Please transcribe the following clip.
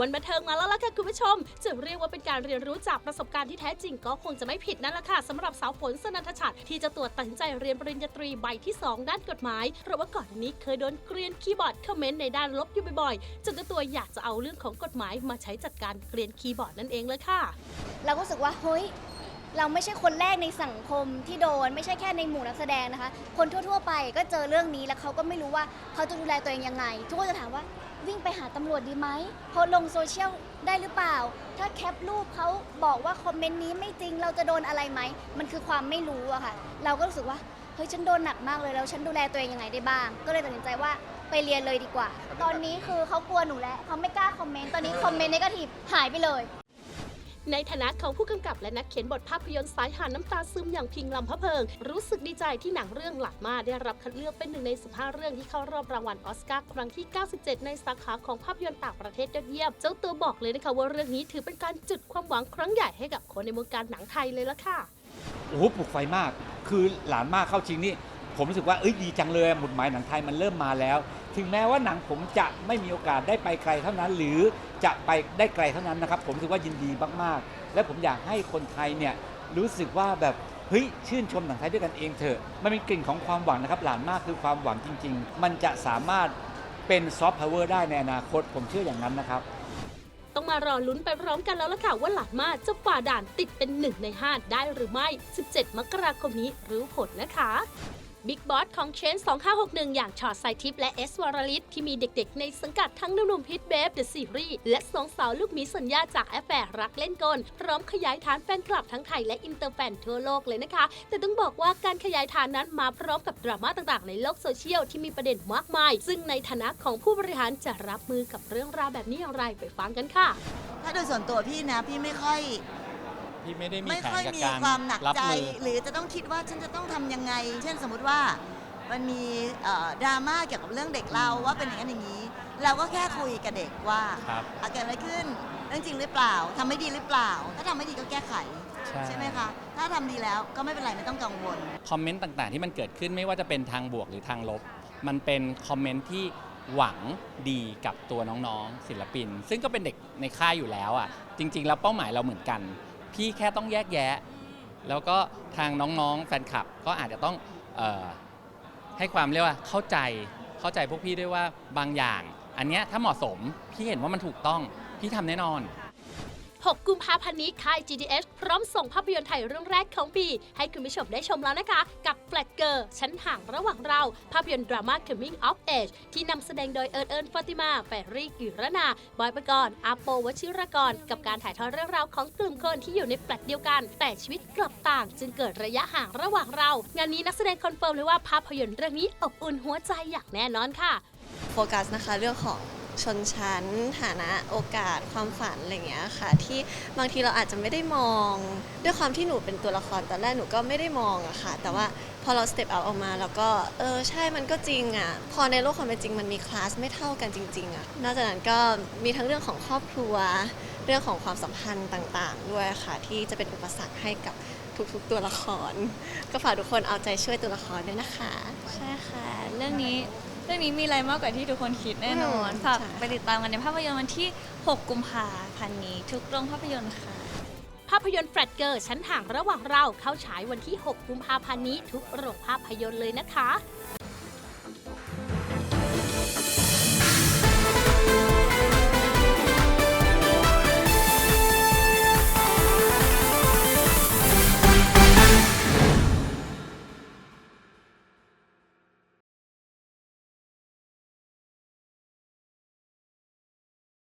วันบันเทิงมาแล้วล่ะค่ะคุณผู้ชมจะเรียกว่าเป็นการเรียนรู้จากประสบการณ์ที่แท้จริงก็คงจะไม่ผิดนั่นแหละค่ะสำหรับสาวฝนสนันทชัดที่จะตัวตัดสินใจเรียนปริญญาตรีใบที่ 2 ด้านกฎหมาย เพราะว่าก่อนหนี้เคยโดนเกรียนคีย์บอร์ดคอมเมนต์ในด้านลบอยู่บ่อยๆจนตัวอยากจะเอาเรื่องของกฎหมายมาใช้จัดการเกรียนคีย์บอร์ดนั่นเองเลยค่ะ เราก็รู้สึกว่าเฮ้ย เราไม่ใช่คนแรกในสังคมที่โดน ไม่ใช่แค่ในหมู่นักแสดงนะคะ คนทั่ว ๆ ไปก็เจอเรื่องนี้แล้วเขาก็ไม่รู้ว่าเขาจะดูแลตัวเองยังไง ทุกคนจะถามว่าวิ่งไปหาตำรวจดีไหมโพสต์ลงโซเชียลได้หรือเปล่า ถ้าแคปรูปเขาบอกว่าคอมเมนต์นี้ไม่จริงเราจะโดนอะไรไหม มันคือความไม่รู้อะค่ะ เราก็รู้สึกว่าเฮ้ยฉันโดนหนักมากเลยแล้วฉันดูแลตัวเองยังไงได้บ้าง ก็เลยตัดสินใจว่าไปเรียนเลยดีกว่า ตอนนี้คือเขากลัวหนูแล้วเขาไม่กล้าคอมเมนต์ ตอนนี้คอมเมนต์นกาทีฟหายไปเลย ในฐานะของผู้กำกับและนักเขียนบทภาพยนตร์สายหาน้ำตาซึมอย่างพิงลำพะเพิง รู้สึกดีใจที่หนังเรื่องหลักมาได้รับคัดเลือกเป็นหนึ่งใน 15 เรื่องที่เข้ารอบรางวัลออสการ์ครั้งที่ 97 ในสาขาของภาพยนตร์ต่างประเทศยอดเยี่ยม เจ้าตัวบอกเลยนะคะว่าเรื่องนี้ถือเป็นการจุดความหวังครั้งใหญ่ให้กับคนในวงการหนังไทยเลยละค่ะ โอ้โหปลุกไฟมาก คือหลานมากเข้าจริงนี่ ผมรู้สึกว่าเอ้ยดีจังเลยหมุดหมายหนังไทยมันเริ่มมาแล้ว ถึงแม้ว่าหนังผมจะไม่มีโอกาสได้ไปไกลเท่านั้น หรือจะไปได้ไกลเท่านั้นนะครับ ผมรู้สึกว่ายินดีมากๆ และผมอยากให้คนไทยเนี่ยรู้สึกว่าแบบเฮ้ยชื่นชมหนังไทยด้วยกันเองเถอะ มันเป็นกลิ่นของความหวังนะครับ หลานมากคือความหวังจริง ๆ มันจะสามารถเป็นซอฟต์พาวเวอร์ได้ในอนาคต ผมเชื่ออย่างนั้นนะครับ ต้องมารอลุ้นไปพร้อมกันแล้วล่ะค่ะว่าหลานมาจะฝ่าด่านติดเป็นหนึ่งใน5ได้หรือไม่ 17 มกราคมนี้รู้ผลนะคะ บิ๊กบอสของเชน2561 อย่างชอตไซทิปและเอสวรลิตที่มีเด็กๆ ในสังกัดทั้งหนุ่มๆพิทเบฟเดอะซีรีส์และสองสาวลูกหมีสัญญาจากแอฟแฝดรักเล่นกล พร้อมขยายฐานแฟนคลับทั้งไทยและอินเตอร์แฟนทั่วโลกเลยนะคะ แต่ต้องบอกว่าการขยายฐานนั้นมาพร้อมกับดราม่าต่างๆ ในโลกโซเชียลที่มีประเด็นมากมาย ซึ่งในฐานะของผู้บริหารจะรับมือกับเรื่องราวแบบนี้อย่างไรไปฟังกันค่ะ ถ้าโดยส่วนตัวพี่นะพี่ไม่ค่อย พี่ไม่ได้มีไม่แผนค่อยกับมีการความหนักรับใจ มือ หรือจะต้องคิดว่าฉันจะต้องทำยังไง เช่นสมมติว่ามันมีเอ่อดราม่าเกี่ยวกับเรื่องเด็กเราว่าเป็นอย่างนั้นอย่างนี้ เราก็แค่คุยกับเด็กว่าครับอะเกิดอะไรขึ้นเรื่องจริงหรือเปล่าทำไม่ดีหรือเปล่า ถ้าทำไม่ดีก็แก้ไข ใช่ไหมคะ ถ้าทำดีแล้วก็ไม่เป็นไรไม่ต้องกังวล คอมเมนต์ต่างๆ ที่มันเกิดขึ้นไม่ว่าจะเป็นทางบวกหรือทางลบ มันเป็นคอมเมนต์ที่หวังดีกับตัวน้องๆ ศิลปิน ซึ่งก็เป็นเด็กในค่ายอยู่แล้วอะจริง ๆ แล้วเป้าหมายเราเหมือนกัน พี่แค่ต้องแยกแยะ แล้วก็ทางน้องๆ แฟนคลับก็อาจจะต้องเออให้ความเรียกว่าเข้าใจเข้าใจพวกพี่ด้วยว่าบางอย่าง อันเนี้ยถ้าเหมาะสมพี่เห็นว่ามันถูกต้องพี่ทำแน่นอน 6 กุมภาพันธ์นี้ค่าย GDS พร้อมส่งภาพยนตร์ไทยเรื่องแรกของปี ให้คุณผู้ชมได้ชมแล้วนะคะ กับแฟลกเกอร์ชั้นห่างระหว่างเรา ภาพยนตร์ดราม่า Coming of Age ที่นำแสดงโดยเอิญเอิญฟาติมาแฟรี่กิรนา บอยปกรณ์อาโปวชิรกร กับการถ่ายทอดเรื่องราวของกลุ่มคนที่อยู่ในแฟลตเดียวกัน แต่ชีวิตกลับต่าง จึงเกิดระยะห่างระหว่างเรา งานนี้นักแสดงคอนเฟิร์มเลยว่าภาพยนตร์เรื่องนี้อบอุ่นหัวใจอย่างแน่นอนค่ะ โฟกัสนะคะเรื่องของ ชนชั้น ฐานะโอกาสความฝันอะไรอย่างเงี้ยค่ะ ที่บางทีเราอาจจะไม่ได้มอง ด้วยความที่หนูเป็นตัวละครตอนแรกหนูก็ไม่ได้มองอะค่ะ แต่ว่าพอเราสเต็ปเอาออกมาแล้วก็เออใช่มันก็จริงอะพอในโลกความเป็นจริงมันมีคลาสไม่เท่ากันจริงๆอะนอกจากนั้นก็มีทั้งเรื่องของครอบครัว เรื่องของความสัมพันธ์ต่างๆ ด้วยค่ะ ที่จะเป็นอุปสรรคให้กับทุกๆตัวละคร ก็ฝากทุกคนเอาใจช่วยตัวละครด้วยนะคะ ใช่ค่ะ เรื่องนี้ เรื่องนี้มีอะไรมากกว่าที่ทุกคนคิดแน่นอนอืมฝากใช่ไปติดตามกันในภาพยนตร์วันที่ 6 กุมภาพันธ์นี้ ทุกโรงภาพยนตร์ค่ะ ภาพยนตร์แฟลตเกอร์ชั้นห่างระหว่างเราเข้าฉายวันที่ 6 กุมภาพันธ์นี้ทุกโรงภาพยนตร์เลยนะคะ